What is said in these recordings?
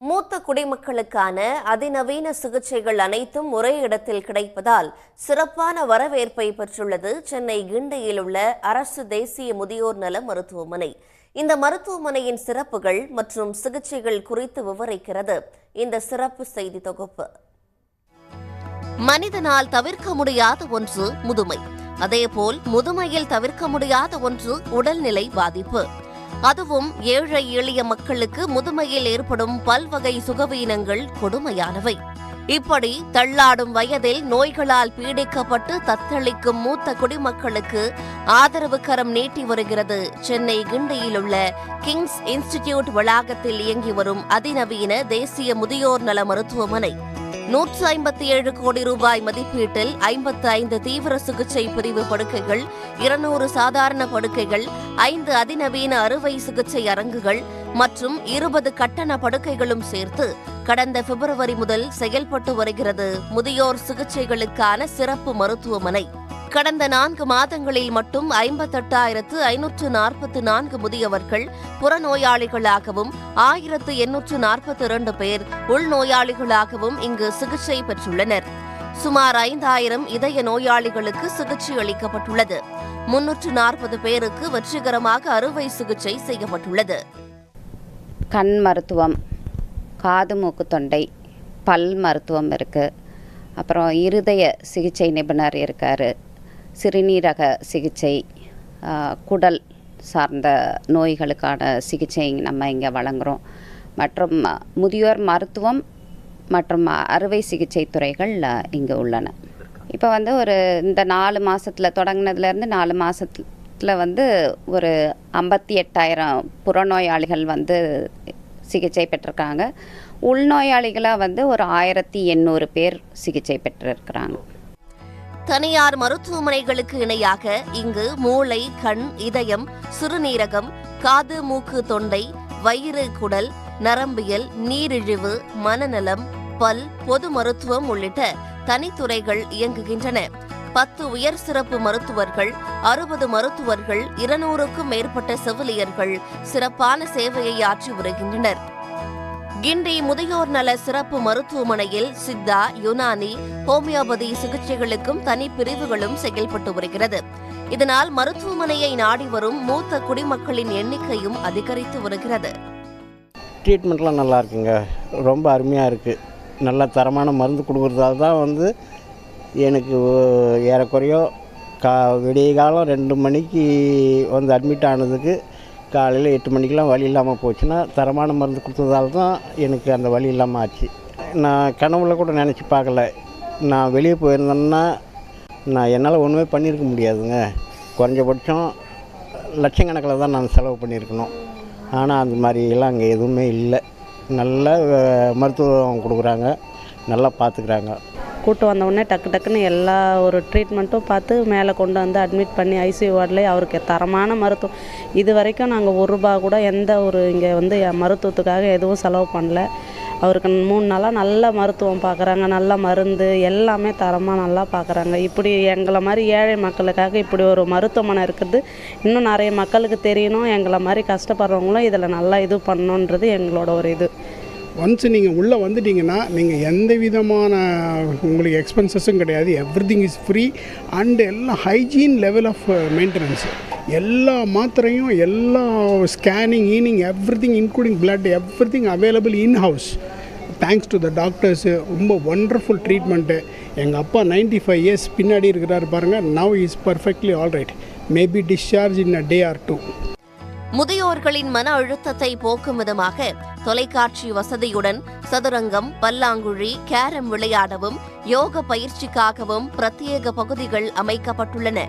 மூத்த குடிமக்களுக்கான அதிநவீன சிகிச்சைகள் அனைத்தும் ஒரே இடத்தில் கிடைப்பதால் சிறப்பான வரவேற்பை பெற்றுள்ளது சென்னை கிண்டியில் உள்ள அரசு தேசிய முதியோர் நல மருத்துவமனை. இந்த மருத்துவமனையின் சிறப்புகள் மற்றும் சிகிச்சைகள் குறித்து விவரிக்கிறது. இந்த சிறப்பு செய்தி தொகுப்பு. மனிதனால் தவிர்க்க முடியாத ஒன்று முதுமை. அதேபோல் முதுமையில் தவிர்க்க முடியாத ஒன்று உடல்நிலை பாதிப்பு. அதுவும் ஏழை எளிய மக்களுக்கு முதுமையில் ஏற்படும் பல்வகை சுகவீனங்கள் கொடுமையானவை. இப்படி தள்ளாடும் வயதில் நோய்களால் பீடிக்கப்பட்டு தத்தளிக்கும் மூத்த குடிமக்களுக்கு ஆதரவு கரம் நீட்டி வருகிறது. சென்னை கிண்டியில் உள்ள கிங்ஸ் இன்ஸ்டிடியூட் வளாகத்தில் இயங்கி வரும் அதிநவீன தேசிய முதியோர் நல மருத்துவமனை. நூற்று ஐம்பத்தி ஏழு கோடி ரூபாய் மதிப்பீட்டில் ஐம்பத்து ஐந்து தீவிர சிகிச்சை பிரிவு படுக்கைகள் இருநூறு சாதாரண படுக்கைகள் ஐந்து அதிநவீன அறுவை சிகிச்சை அரங்குகள் மற்றும் இருபது கட்டண படுக்கைகளும் சேர்த்து கடந்த பிப்ரவரி முதல் செயல்பட்டு வருகிறது. முதியோர் சிகிச்சைகளுக்கான சிறப்பு மருத்துவமனை. கடந்த நான்கு மாதங்களில் மட்டும் ஐம்பத்தெட்டாயிரத்து ஐநூற்று நாற்பத்து நான்கு முதியவர்கள் புறநோயாளிகளாகவும் ஆயிரத்து எண்ணூற்று நாற்பத்தி இரண்டு பேர் உள்நோயாளிகளாகவும் இங்கு சிகிச்சை பெற்றுள்ளனர். சுமார் ஐந்தாயிரம் இதய நோயாளிகளுக்கு சிகிச்சை அளிக்கப்பட்டுள்ளது. முன்னூற்று நாற்பது பேருக்கு வெற்றிகரமாக அறுவை சிகிச்சை செய்யப்பட்டுள்ளது. கண் மருத்துவம் காது மூக்கு தொண்டை பல் மருத்துவம் இருக்குது அப்புறம் இருதய சிகிச்சை நிபுணர் இருக்கார். சிறுநீரக சிகிச்சை குடல் சார்ந்த நோய்களுக்கான சிகிச்சை நம்ம இங்கே வழங்குகிறோம் மற்றும் முதியோர் மருத்துவம் மற்றும் அறுவை சிகிச்சை துறைகள் இங்கே உள்ளன. இப்போ வந்து ஒரு இந்த நாலு மாதத்தில் தொடங்கினதுலேருந்து நாலு மாதத்தில் வந்து ஒரு ஐம்பத்தி எட்டாயிரம் புறநோயாளிகள் வந்து சிகிச்சை பெற்றிருக்காங்க. உள்நோயாளிகளாக வந்து ஒரு ஆயிரத்தி எண்ணூறு பேர் சிகிச்சை பெற்றிருக்கிறாங்க. தனியார் மருத்துவமனைகளுக்கு இணையாக இங்கு மூளை கண் இதயம் சிறுநீரகம் காது மூக்கு தொண்டை வயிறு குடல் நரம்பியல் நீரிழிவு மனநலம் பல் பொது மருத்துவம் உள்ளிட்ட தனித்துறைகள் இயங்குகின்றன. பத்து உயர் சிறப்பு மருத்துவர்கள் அறுபது மருத்துவர்கள் இருநூறுக்கும் மேற்பட்ட செவிலியர்கள் சிறப்பான சேவையை ஆற்றி வருகின்றனர். கிண்டி முதியோர் நல சிறப்பு மருத்துவமனையில் சித்தா யுனானி ஹோமியோபதி சிகிச்சைகளுக்கும் தனி பிரிவுகளும் செயல்பட்டு வருகிறது. இதனால் மருத்துவமனையை நாடி வரும் மூத்த குடிமக்களின் எண்ணிக்கையும் அதிகரித்து வருகிறது. ட்ரீட்மெண்ட்லாம் நல்லா இருக்குங்க ரொம்ப அருமையாக இருக்குது நல்ல தரமான மருந்து கொடுக்குறதால தான் வந்து எனக்கு ஏறக்குறையோ கா விடிய காலம் ரெண்டு மணிக்கு வந்து அட்மிட் ஆனதுக்கு காலையில் எட்டு மணிக்கெலாம் வலி இல்லாமல் போச்சுன்னா தரமான மருந்து கொடுத்ததால தான் எனக்கு அந்த வலி இல்லாமல் ஆச்சு. நான் கனவுல கூட நினச்சி பார்க்கல. நான் வெளியே போயிருந்தேன்னா நான் என்னால் ஒன்றுமே பண்ணியிருக்க முடியாதுங்க. குறைஞ்சபட்சம் லட்சக்கணக்கில் தான் நான் செலவு பண்ணியிருக்கணும். ஆனால் அந்த மாதிரியெல்லாம் அங்கே எதுவுமே இல்லை. நல்ல மருத்துவம் கொடுக்குறாங்க. நல்லா பார்த்துக்குறாங்க. கூட்டு வந்தவுடனே டக்கு டக்குன்னு எல்லா ஒரு ட்ரீட்மெண்ட்டும் பார்த்து மேலே கொண்டு வந்து அட்மிட் பண்ணி ஐசியூ வார்டில் அவருக்கு தரமான மருத்துவம். இது வரைக்கும் நாங்கள் ஒரு ரூபா கூட எந்த ஒரு இங்கே வந்து மருத்துவத்துக்காக எதுவும் செலவு பண்ணல. அவருக்கு மூணு நாளாக நல்ல மருத்துவம் பார்க்குறாங்க நல்ல மருந்து எல்லாமே தரமாக நல்லா பார்க்குறாங்க இப்படி எங்களை மாதிரி ஏழை மக்களுக்காக இப்படி ஒரு மருத்துவமனை இருக்குது. இன்னும் நிறைய மக்களுக்கு தெரியணும். எங்களை மாதிரி கஷ்டப்படுறவங்களும் இதில் நல்லா இது பண்ணணுன்றது எங்களோட ஒரு இது. ஒன்ஸ் நீங்கள் உள்ளே வந்துட்டீங்கன்னா நீங்கள் எந்த விதமான உங்களுக்கு எக்ஸ்பென்சஸும் கிடையாது. Everything is free and எல்லாம் ஹைஜீன் லெவல் ஆஃப் மெயின்டெனன்ஸ் எல்லா மாத்திரையும் எல்லா scanning ஈனிங் everything including blood everything available in house thanks to the doctors ரொம்ப ஒண்டர்ஃபுல் ட்ரீட்மெண்ட்டு எங்கள் அப்பா 95 ஃபைவ் இயர்ஸ் பின்னாடி இருக்கிறாரு பாருங்கள் now is perfectly alright maybe discharge in a day or two முதியோர்களின் மன அழுத்தத்தை போக்கும் விதமாக தொலைக்காட்சி வசதியுடன் சதுரங்கம் பல்லாங்குழி கேரம் விளையாடவும் யோக பயிற்சிக்காகவும் பிரத்யேக பகுதிகள் அமைக்கப்பட்டுள்ளன.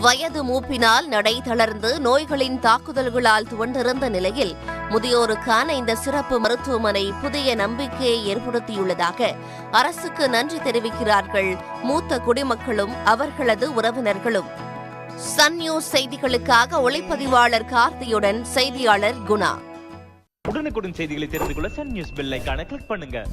வயது மூப்பினால் நடை தளர்ந்து நோய்களின் தாக்குதல்களால் துவண்டிருந்த நிலையில் முதியோருக்கான இந்த சிறப்பு மருத்துவமனை புதிய நம்பிக்கையை ஏற்படுத்தியுள்ளதாக அரசுக்கு நன்றி தெரிவிக்கிறார்கள் மூத்த குடிமக்களும் அவர்களது உறவினர்களும். சன் நியூஸ் செய்திகளுக்காக ஒளிப்பதிவாளர் கார்த்தியுடன் செய்தியாளர் குணா. உடனுக்குடன் செய்திகளை தெரிந்து கொள்ள சன் நியூஸ் பெல் ஐகானை கிளிக் பண்ணுங்க.